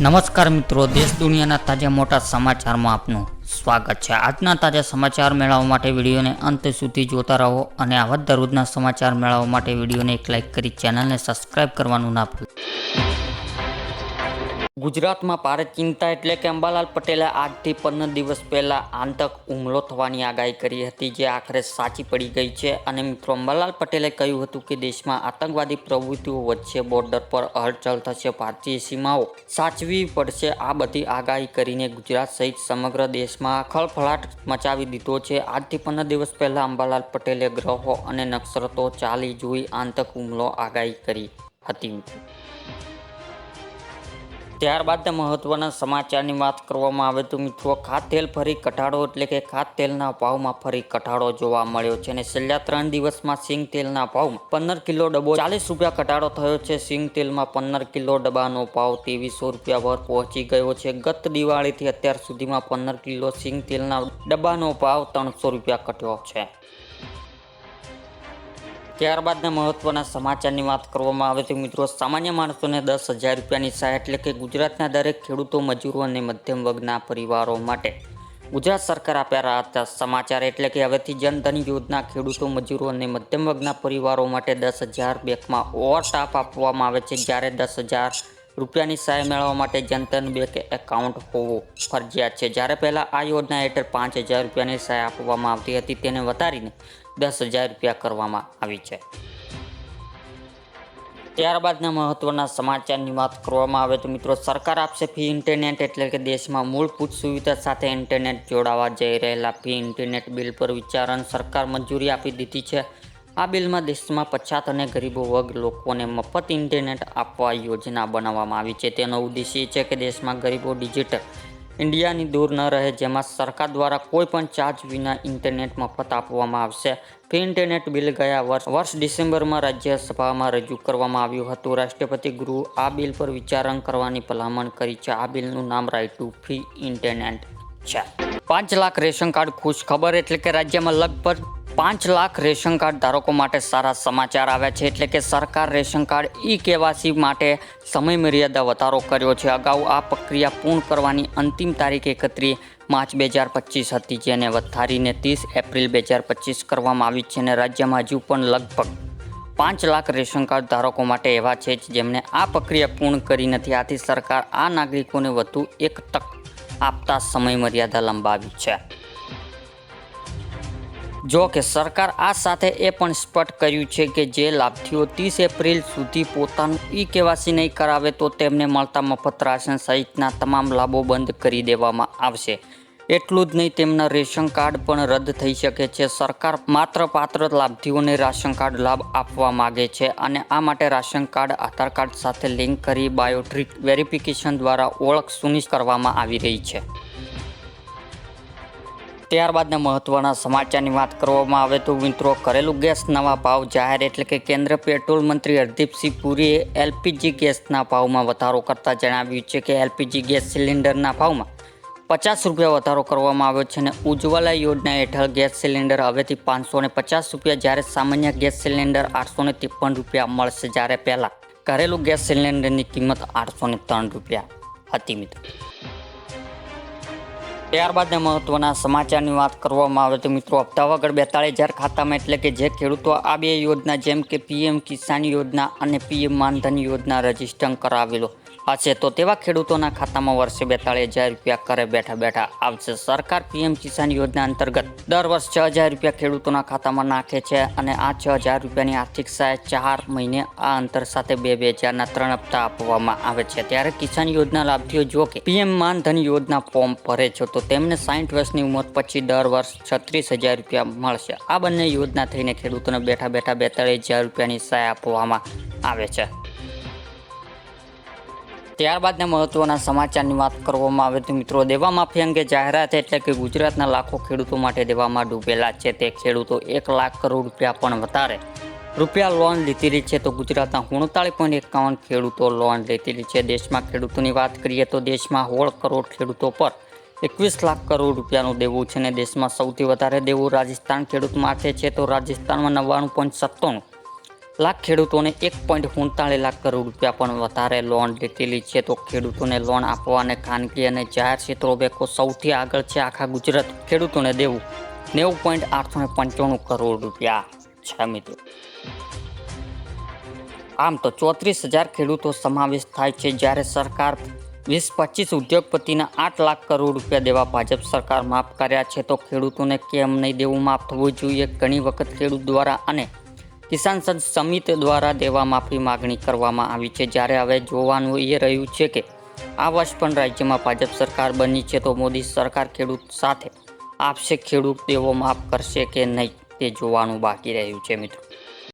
નમસ્કાર મિત્રો, દેશ દુનિયાના તાજા મોટા સમાચારમાં આપનું સ્વાગત છે. આજના તાજા સમાચાર મેળવવા માટે વિડીયોને અંત સુધી જોતા રહો અને આવા દરરોજના સમાચાર મેળવવા માટે વિડીયોને એક લાઇક કરી ચેનલને સબસ્ક્રાઇબ કરવાનું ના ભૂલો. ગુજરાતમાં ભારે ચિંતા એટલે કે અંબાલાલ પટેલે આજથી પંદર દિવસ પહેલાં આતંક હુમલો થવાની આગાહી કરી હતી, જે આખરે સાચી પડી ગઈ છે. અને મિત્રો, અંબાલાલ પટેલે કહ્યું હતું કે દેશમાં આતંકવાદી પ્રવૃત્તિઓ વચ્ચે બોર્ડર પર હલચલ થશે, ભારતીય સીમાઓ સાચવી પડશે. આ બધી આગાહી કરીને ગુજરાત સહિત સમગ્ર દેશમાં ખળફળાટ મચાવી દીધો છે. આજથી પંદર દિવસ પહેલાં અંબાલાલ પટેલે ગ્રહો અને નક્ષરતો ચાલી જોઈ આતંક હુમલો આગાહી કરી હતી ત્યારબાદ મહત્વના સમાચારની વાત કરવામાં આવે તો મિત્રો, ખાતેલ ફરી ઘટાડો એટલે કે ખાતેલના તેલના ભાવમાં ફરી ઘટાડો જોવા મળ્યો છે અને છેલ્લા ત્રણ દિવસમાં સિંગ તેલના ભાવમાં પંદર કિલો ડબ્બો ચાલીસ રૂપિયા ઘટાડો થયો છે. સિંગ તેલમાં પંદર કિલો ડબ્બાનો ભાવ ત્રેવીસો રૂપિયા પર પહોંચી ગયો છે. ગત દિવાળીથી અત્યાર સુધીમાં પંદર કિલો સિંગ તેલના ડબ્બાનો ભાવ ત્રણસો રૂપિયા ઘટ્યો છે. ત્યારબાદના મહત્વના સમાચારની વાત કરવામાં આવે તો મિત્રો સામાન્ય માણસોને દસ હજાર રૂપિયાની સહાય એટલે કે ગુજરાતના દરેક ખેડૂતો, મજૂરો અને મધ્યમ વર્ગના પરિવારો માટે. ગુજરાત સરકાર આપ્યા રહ્યા સમાચાર એટલે કે હવેથી જનધન યોજના ખેડૂતો, મજૂરો અને મધ્યમ વર્ગના પરિવારો માટે દસ હજાર બેંકમાં ઓવરટાપ આપવામાં આવે છે. જ્યારે દસ હજાર રૂપિયાની સહાય મેળવવા માટે જનધન બેંક એકાઉન્ટ હોવું ફરજિયાત છે. જ્યારે પહેલાં આ યોજના હેઠળ પાંચ હજાર રૂપિયાની સહાય આપવામાં આવતી હતી, તેને વધારીને દસ હજાર રૂપિયા કરવામાં આવી છે. ત્યારબાદના મહત્વના સમાચારની વાત કરવામાં આવે તો મિત્રો, સરકાર આપશે ફી ઇન્ટરનેટ એટલે કે દેશમાં મૂળભૂત સુવિધા સાથે ઇન્ટરનેટ જોડાવા જઈ રહેલા ફી ઇન્ટરનેટ બિલ પર વિચારણ સરકાર મંજૂરી આપી દીધી છે. આ બિલમાં દેશમાં પછાત અને ગરીબો વર્ગ લોકોને મફત ઇન્ટરનેટ આપવા યોજના બનાવવામાં આવી છે. તેનો ઉદ્દેશ્ય એ છે કે દેશમાં ગરીબો ડિજિટલ ઇન્ડિયાની દૂર ન રહે, જેમાં સરકાર દ્વારા કોઈ પણ ચાર્જ વિના ઇન્ટરનેટ મફત આપવામાં આવશે. ફ્રી ઇન્ટરનેટ બિલ ગયા વર્ષ વર્ષ ડિસેમ્બરમાં રાજ્યસભામાં રજૂ કરવામાં આવ્યું હતું. રાષ્ટ્રપતિ ગૃહ આ બિલ પર વિચારણ કરવાની ભલામણ કરી છે. આ બિલનું નામ રાઇટ ટુ ફ્રી ઇન્ટરનેટ છે. પાંચ લાખ રેશન કાર્ડ ખુશ. ખબર એટલે કે રાજ્યમાં લગભગ પાંચ લાખ રેશન કાર્ડ ધારકો માટે સારા સમાચાર આવ્યા છે. એટલે કે સરકાર રેશન કાર્ડ ઈ કેવાસી માટે સમય મર્યાદા વધારો કર્યો છે. અગાઉ આ પ્રક્રિયા પૂર્ણ કરવાની અંતિમ તારીખ એકત્રીસ માર્ચ બે હજાર પચીસ હતી, જેને વધારીને ત્રીસ એપ્રિલ બે હજાર પચીસ કરવામાં આવી છે અને રાજ્યમાં હજુ પણ લગભગ પાંચ લાખ રેશન કાર્ડ ધારકો માટે એવા છે જેમણે આ પ્રક્રિયા પૂર્ણ કરી નથી. આથી સરકાર આ નાગરિકોને વધુ એક તક આપતા સમય મર્યાદા લંબાવી છે. જો કે સરકાર આ સાથે એ પણ સ્પષ્ટ કર્યું છે કે જે લાભાર્થીઓ ત્રીસ એપ્રિલ સુધી પોતાનું ઈ કેવાસી નહીં કરાવે તો તેમને મળતા મફત રાશન સહિતના તમામ લાભો બંધ કરી દેવામાં આવશે. એટલું જ નહીં, તેમના રેશન કાર્ડ પણ રદ થઈ શકે છે. સરકાર માત્ર પાત્ર લાભાર્થીઓને રાશન કાર્ડ લાભ આપવા માગે છે અને આ માટે રાશન કાર્ડ, આધાર કાર્ડ સાથે લિંક કરી બાયોટ્રિક વેરિફિકેશન દ્વારા ઓળખ સુનિશ્ચિત કરવામાં આવી રહી છે. ત્યારબાદના મહત્વના સમાચારની વાત કરવામાં આવે તો મિત્રો, ઘરેલું ગેસ નવા ભાવ જાહેર એટલે કે કેન્દ્ર પેટ્રોલ મંત્રી હરદીપસિંહ પુરીએ એલપીજી ગેસના ભાવમાં વધારો કરતા જણાવ્યું છે કે એલપીજી ગેસ સિલિન્ડરના ભાવમાં પચાસ રૂપિયા વધારો કરવામાં આવ્યો છે અને ઉજ્જવલા યોજના હેઠળ ગેસ સિલિન્ડર હવેથી પાંચસો પચાસ રૂપિયા, જ્યારે સામાન્ય ગેસ સિલિન્ડર આઠસો ને ત્રેપન રૂપિયા મળશે જ્યારે પહેલાં. ઘરેલું ગેસ સિલિન્ડરની કિંમત આઠસો ત્રણ રૂપિયા હતી મિત્રો. ત્યારબાદના મહત્વના સમાચારની વાત કરવામાં આવે તો મિત્રો હપ્તા વગર બેતાળીસ હજાર ખાતામાં એટલે કે જે ખેડૂતો આ બે યોજના જેમ કે પીએમ કિસાન યોજના અને પીએમ માનધન યોજના રજિસ્ટર કરાવેલો હશે, તો તેવા ખેડૂતોના ખાતામાં વર્ષે બેતાળીસ હજાર રૂપિયા કરે બેઠા બેઠા આવશે. સરકાર પીએમ કિસાન યોજના અંતર્ગત દર વર્ષ છ હજાર રૂપિયા ખેડૂતોના ખાતામાં નાખે છે અને આ છ હજાર રૂપિયાની આર્થિક સહાય ચાર મહિને આ અંતર સાથે બે બે હજારના ત્રણ હપ્તા આપવામાં આવે છે. ત્યારે કિસાન યોજના લાભાર્થીઓ જો કે પીએમ માનધન યોજના ફોર્મ ભરે છે, તો તેમને સાઠ વર્ષની ઉંમર પછી દર વર્ષ છત્રીસ હજાર રૂપિયા મળશે. આ બંને યોજના થઈને ખેડૂતોને બેઠા બેઠા બેતાળીસ હજાર રૂપિયાની સહાય આપવામાં આવે છે. ત્યારબાદના મહત્વના સમાચારની વાત કરવામાં આવે તો મિત્રો, દેવા માફી અંગે જાહેરાત એટલે કે ગુજરાતના લાખો ખેડૂતો માટે દેવામાં ડૂબેલા છે. તે ખેડૂતો એક લાખ કરોડ રૂપિયા પણ વધારે રૂપિયા લોન લીધેલી છે. તો ગુજરાતના ઉણતાળીસ પોઈન્ટ એકાવન ખેડૂતો લોન લીધેલી છે. દેશમાં ખેડૂતોની વાત કરીએ તો દેશમાં સોળ કરોડ ખેડૂતો પર એકવીસ લાખ કરોડ રૂપિયાનું દેવું છે અને દેશમાં સૌથી વધારે દેવું રાજસ્થાન ખેડૂત માટે છે તો રાજસ્થાનમાં નવ્વાણું પોઈન્ટ સત્તાણું લાખ ખેડૂતોને એક પોઈન્ટ સુડતાળીસ લાખ કરોડ રૂપિયા પણ વધારે લોન લીધેલી છે તો ખેડૂતોને લોન આપવા ખાનગી અને જાહેર ક્ષેત્રો બેકો સૌથી આગળ છે આખા ગુજરાત. ખેડૂતોને દેવું નેવું પોઈન્ટ આઠસો પંચાણું કરોડ રૂપિયા છે મિત્રો. આમ તો ચોત્રીસ હજાર ખેડૂતો સમાવેશ થાય છે જ્યારે સરકાર વીસ પચીસ ઉદ્યોગપતિના આઠ લાખ કરોડ રૂપિયા દેવા ભાજપ સરકાર માફ કર્યા છે તો ખેડૂતોને કેમ નહીં દેવું? માફ થવું જોઈએ. ઘણી વખત ખેડૂત દ્વારા અને કિસાન સંઘ સમિતિ દ્વારા દેવા માફી માગણી કરવામાં આવી છે. જ્યારે હવે જોવાનું એ રહ્યું છે કે આ વર્ષ પણ રાજ્યમાં ભાજપ સરકાર બની છે તો મોદી સરકાર ખેડૂત સાથે આપશે? ખેડૂત દેવો માફ કરશે કે નહીં તે જોવાનું બાકી રહ્યું છે મિત્રો.